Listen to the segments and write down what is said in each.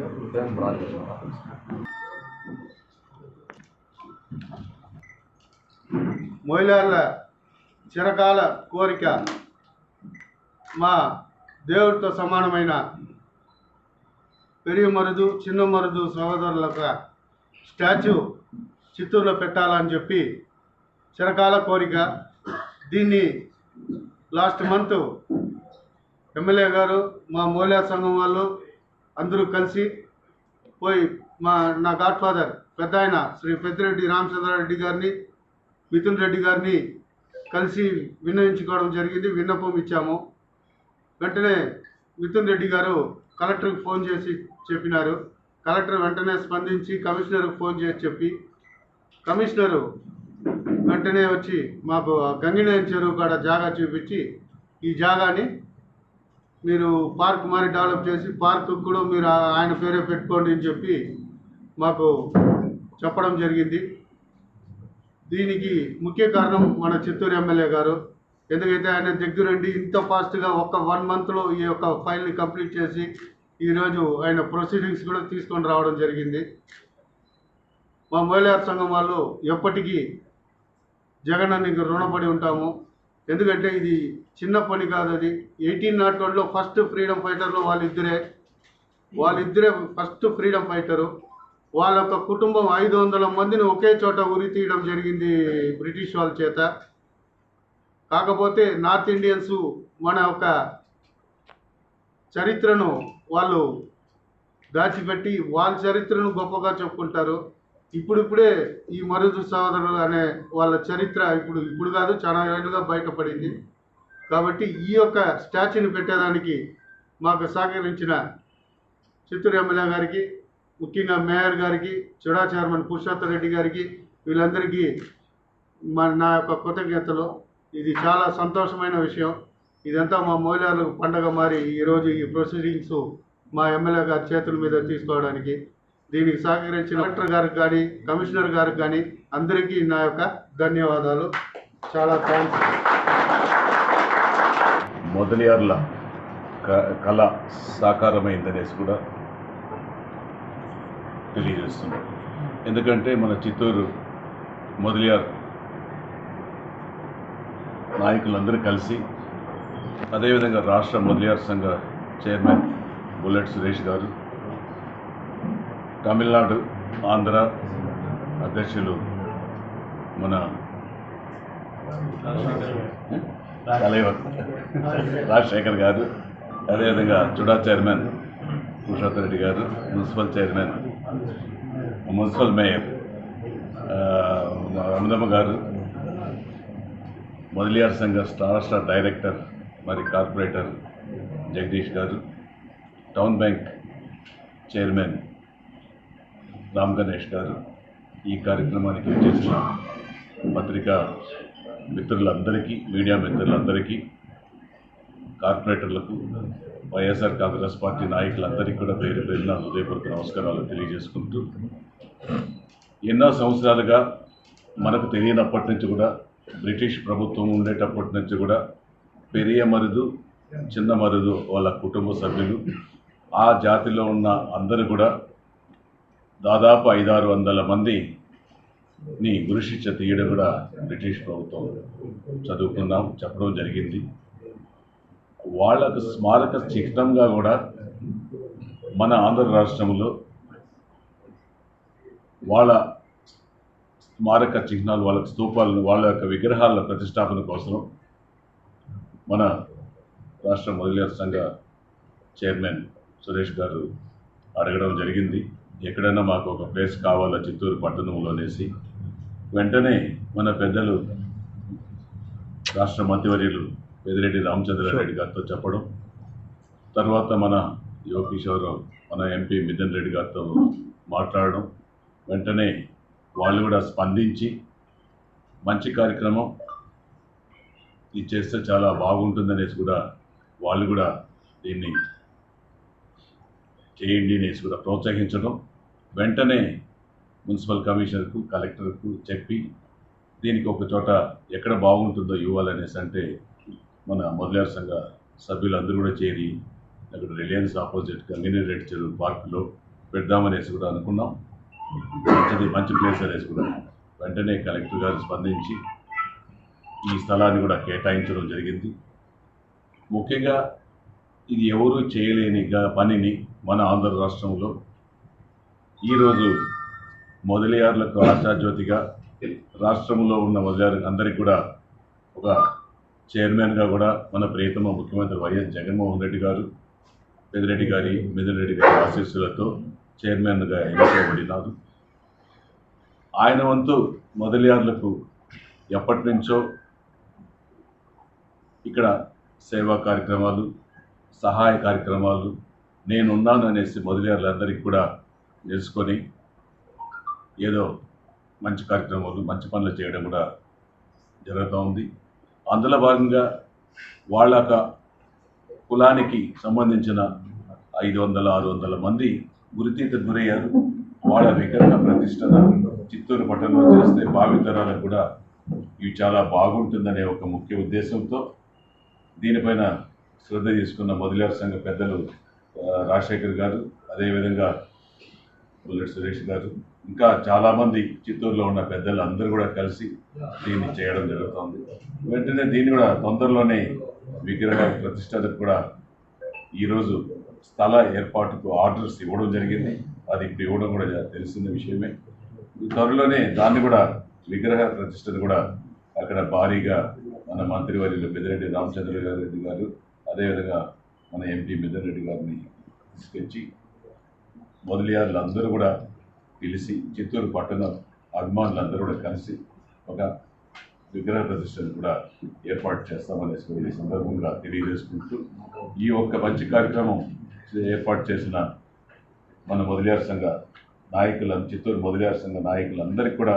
వచ్చిన మహిళల చిరకాల కోరిక మా దేవుడితో సమానమైన పెరియ మరుదు చిన్న మరుదు సహోదరులకు స్టాచ్యూ చిత్తూరులో పెట్టాలని చెప్పి చిరకాల కోరిక. దీన్ని లాస్ట్ మంత్ ఎమ్మెల్యే గారు మా మౌలియా సంఘం వాళ్ళు అందరూ కలిసి పోయి మా నా గాడ్ ఫాదర్ పెద్ద ఆయన శ్రీ పెద్దిరెడ్డి రామచంద్రారెడ్డి గారిని మిథున్ రెడ్డి గారిని కలిసి విన్నవించుకోవడం జరిగింది విన్నపం ఇచ్చాము. వెంటనే మిథున్ రెడ్డి గారు కలెక్టర్కి ఫోన్ చేసి చెప్పినారు. కలెక్టర్ వెంటనే స్పందించి కమిషనర్కి ఫోన్ చేసి చెప్పి కమిషనరు వెంటనే వచ్చి మాకు గంగినేని చెరువు కాడ జాగా చూపించి ఈ జాగాని మీరు పార్క్ మరి డెవలప్ చేసి పార్క్ కూడా మీరు ఆయన పేరే పెట్టుకోండి అని చెప్పి మాకు చెప్పడం జరిగింది. దీనికి ముఖ్య కారణం మన చిత్తూరు ఎమ్మెల్యే గారు. ఎందుకైతే ఆయన దగ్గరుండి ఇంత ఫాస్ట్గా ఒక్క వన్ మంత్లో ఈ యొక్క ఫైల్ని కంప్లీట్ చేసి ఈరోజు ఆయన ప్రొసీడింగ్స్ కూడా తీసుకొని రావడం జరిగింది. మా మహిళా సంఘం వాళ్ళు ఎప్పటికీ జగన్ అన్నకి రుణపడి ఉంటాము. ఎందుకంటే ఇది చిన్న పని కాదు అది. ఎయిటీన్ నాట్ వన్లో ఫస్ట్ ఫ్రీడమ్ ఫైటర్లో వాళ్ళిద్దరే. వాళ్ళిద్దరే ఫస్ట్ ఫ్రీడమ్ ఫైటరు. వాళ్ళ యొక్క కుటుంబం ఐదు వందల మందిని ఒకే చోట ఉరి తీయడం జరిగింది బ్రిటిష్ వాళ్ళ చేత. కాకపోతే నార్త్ ఇండియన్స్ మన యొక్క చరిత్రను వాళ్ళు దాచిపెట్టి వాళ్ళ చరిత్రను గొప్పగా చెప్పుకుంటారు. ఇప్పుడిప్పుడే ఈ మరుదు సోదరులు అనే వాళ్ళ చరిత్ర ఇప్పుడు ఇప్పుడు కాదు చాలా ఏళ్ళుగా బయటపడింది. కాబట్టి ఈ యొక్క స్టాచ్యూని పెట్టేదానికి మాకు సహకరించిన చిత్తూరు ఎమ్మెల్యే గారికి ముఖ్యంగా మేయర్ గారికి చుడా చైర్మన్ పురుషోత్తమ్ రెడ్డి గారికి వీళ్ళందరికీ మా నా యొక్క కృతజ్ఞతలు. ఇది చాలా సంతోషమైన విషయం. ఇదంతా మా మహిళలకు పండగ మారి ఈరోజు ఈ ప్రొసీడింగ్స్ మా ఎమ్మెల్యే గారి చేతుల మీద తీసుకోవడానికి. దీనికి సహకరించిన కలెక్టర్ గారికి కానీ కమిషనర్ గారికి కానీ అందరికీ నా యొక్క ధన్యవాదాలు. చాలా థ్యాంక్స్ మొదలియార్ల క- కళ సాకారమైందనేసి కూడా తెలియజేస్తున్నాం. ఎందుకంటే మన చిత్తూరు మొదలియార్ నాయకులందరూ కలిసి అదేవిధంగా రాష్ట్ర మొదలియార్ సంఘ చైర్మన్ బుల్లెట్ సురేష్ గారు తమిళనాడు ఆంధ్ర అధ్యక్షులు మన రాజశేఖర్ గారు అదేవిధంగా చుడా చైర్మన్ పురుషోత్తమ్ రెడ్డి గారు మున్సిపల్ చైర్మన్ మున్సిపల్ మేయర్ ఆ, గారు మొదలియార్ సంఘ రాష్ట్ర డైరెక్టర్ మరి కార్పొరేటర్ జగదీష్ గారు town bank chairman Ram Ganesh గారు ఈ కార్యక్రమానికి చేసిన పత్రికా మిత్రులందరికీ మీడియా మిత్రులందరికీ కార్పొరేటర్లకు వైఎస్ఆర్ కాంగ్రెస్ పార్టీ నాయకులందరికీ కూడా పేరు పేరున హృదయపూర్వక నమస్కారాలు తెలియజేసుకుంటూ ఎన్నో సంవత్సరాలుగా మనకు తెలియనప్పటి నుంచి కూడా బ్రిటిష్ ప్రభుత్వం ఉండేటప్పటి నుంచి కూడా పెరియ మరుదు చిన్న మరుదు వాళ్ళ కుటుంబ సభ్యులు ఆ జాతిలో ఉన్న అందరూ కూడా దాదాపు ఐదారు వందల మందిని గురుశిక్ష తీయడం కూడా బ్రిటిష్ ప్రభుత్వం చదువుకున్నాం చెప్పడం జరిగింది. వాళ్ళకు స్మారక చిహ్నంగా కూడా మన ఆంధ్ర రాష్ట్రంలో వాళ్ళ స్మారక చిహ్నాలు వాళ్ళ స్తూపాలను వాళ్ళ యొక్క విగ్రహాల ప్రతిష్టాపన కోసం మన రాష్ట్ర మొదలైన సంఘ చైర్మన్ సురేష్ గారు అడగడం జరిగింది. ఎక్కడైనా మాకు ఒక ప్లేస్ కావాలా చిత్తూరు పట్టణంలో అనేసి వెంటనే మన పెద్దలు రాష్ట్ర మంత్రివర్యులు పెదిరెడ్డి రామచంద్రారెడ్డి గారితో చెప్పడం తర్వాత మన యువ కిషోర్ మన ఎంపీ మిథున్ రెడ్డి గారితో మాట్లాడడం వెంటనే వాళ్ళు కూడా స్పందించి మంచి కార్యక్రమం ఇది చేస్తే చాలా బాగుంటుందనేసి కూడా వాళ్ళు కూడా దీన్ని చేయండి అనేసి కూడా ప్రోత్సహించడం వెంటనే మున్సిపల్ కమిషనర్కు కలెక్టర్కు చెప్పి దీనికి ఒక చోట ఎక్కడ బాగుంటుందో ఇవ్వాలనేసి అంటే మన మొదలార్ సంఘ సభ్యులందరూ కూడా చేరి అక్కడ రిలయన్స్ ఆపోజిట్ గంగినేని రెడ్డి చెరువు పార్కులో పెడదామనేసి కూడా అనుకున్నాం. మంచిది మంచి ప్లేస్ అనేసి కూడా వెంటనే కలెక్టర్ గారు స్పందించి ఈ స్థలాన్ని కూడా కేటాయించడం జరిగింది. ముఖ్యంగా ఇది ఎవరు చేయలేని పనిని మన ఆంధ్ర రాష్ట్రంలో ఈరోజు మొదలయారులకు ఆశాజ్యోతిగా రాష్ట్రంలో ఉన్న మొదలయారు అందరికీ కూడా ఒక చైర్మన్గా కూడా మన ప్రియతమ ముఖ్యమంత్రి వైఎస్ జగన్మోహన్ రెడ్డి గారు పెదిరెడ్డి గారి మిథున్ రెడ్డి గారి ఆశీస్సులతో చైర్మన్గా ఎన్నుకోబడినారు. ఆయన వంతు మొదలయార్లకు ఎప్పటి నుంచో ఇక్కడ సేవా కార్యక్రమాలు సహాయ కార్యక్రమాలు నేనున్నాను అనేసి మొదలయారులందరికీ కూడా చేసుకొని ఏదో మంచి కార్యక్రమాలు మంచి పనులు చేయడం కూడా జరుగుతూ ఉంది. అందులో భాగంగా వాళ్ళ యొక్క కులానికి సంబంధించిన ఐదు వందల ఆరు వందల మంది గురితీత గురయ్యారు. వాళ్ళ విగ్రహ ప్రతిష్టన చిత్తూరు పట్టణంలో చేస్తే భావితరాలకు కూడా ఇవి చాలా బాగుంటుందనే ఒక ముఖ్య ఉద్దేశంతో దీనిపైన శ్రద్ధ తీసుకున్న మొదలారు సంఘ పెద్దలు రాజశేఖర్ గారు అదేవిధంగా బుల్లెట్ సురేష్ గారు. ఇంకా చాలామంది చిత్తూరులో ఉన్న పెద్దలు అందరూ కూడా కలిసి దీన్ని చేయడం జరుగుతుంది. వెంటనే దీన్ని కూడా తొందరలోనే విగ్రహ ప్రతిష్టలకు కూడా ఈరోజు స్థల ఏర్పాటుకు ఆర్డర్స్ ఇవ్వడం జరిగింది. అది ఇప్పుడు ఇవ్వడం కూడా తెలిసిన విషయమే. త్వరలోనే దాన్ని కూడా విగ్రహ ప్రతిష్టను కూడా అక్కడ భారీగా మన మంత్రివర్యులు పెద్దిరెడ్డి రామచంద్ర రెడ్డి గారు అదేవిధంగా మన ఎంపీ మిథున్ గారిని తీసుకొచ్చి మొదలయ్యారులందరూ అందరూ కూడా పిలిచి చిత్తూరు పట్టణ అభిమానులందరూ కూడా కలిసి ఒక విగ్రహ ప్రదర్శన కూడా ఏర్పాటు చేస్తామనేసి కూడా ఈ సందర్భంగా తెలియజేసుకుంటూ ఈ ఒక్క మంచి కార్యక్రమం ఏర్పాటు చేసిన మన మొదలయారు సంఘ నాయకుల చిత్తూరు మొదలయారు సంఘ నాయకులందరికీ కూడా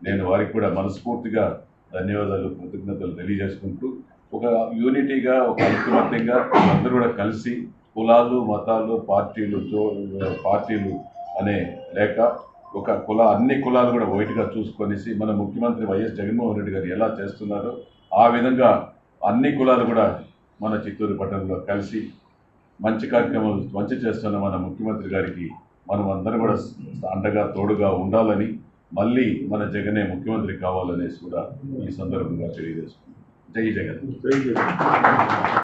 నేను వారికి కూడా మనస్ఫూర్తిగా ధన్యవాదాలు కృతజ్ఞతలు తెలియజేసుకుంటూ ఒక యూనిటీగా ఒక ఐక్యమత్యంగా అందరూ కూడా కలిసి కులాలు మతాలు పార్టీలు తో- పార్టీలు అనే లేక ఒక కుల అన్ని కులాలు కూడా ఒకటిగా చూసుకొనేసి మన ముఖ్యమంత్రి వైఎస్ జగన్మోహన్ రెడ్డి గారు ఎలా చేస్తున్నారో ఆ విధంగా అన్ని కులాలు కూడా మన చిత్తూరు పట్టణంలో కలిసి మంచి కార్యక్రమాలు మంచి చేస్తున్న మన ముఖ్యమంత్రి గారికి మనం అందరం కూడా అండగా తోడుగా ఉండాలని మళ్ళీ మన జగనే ముఖ్యమంత్రి కావాలనేసి కూడా ఈ సందర్భంగా తెలియజేసుకుంటాం జై జగన్.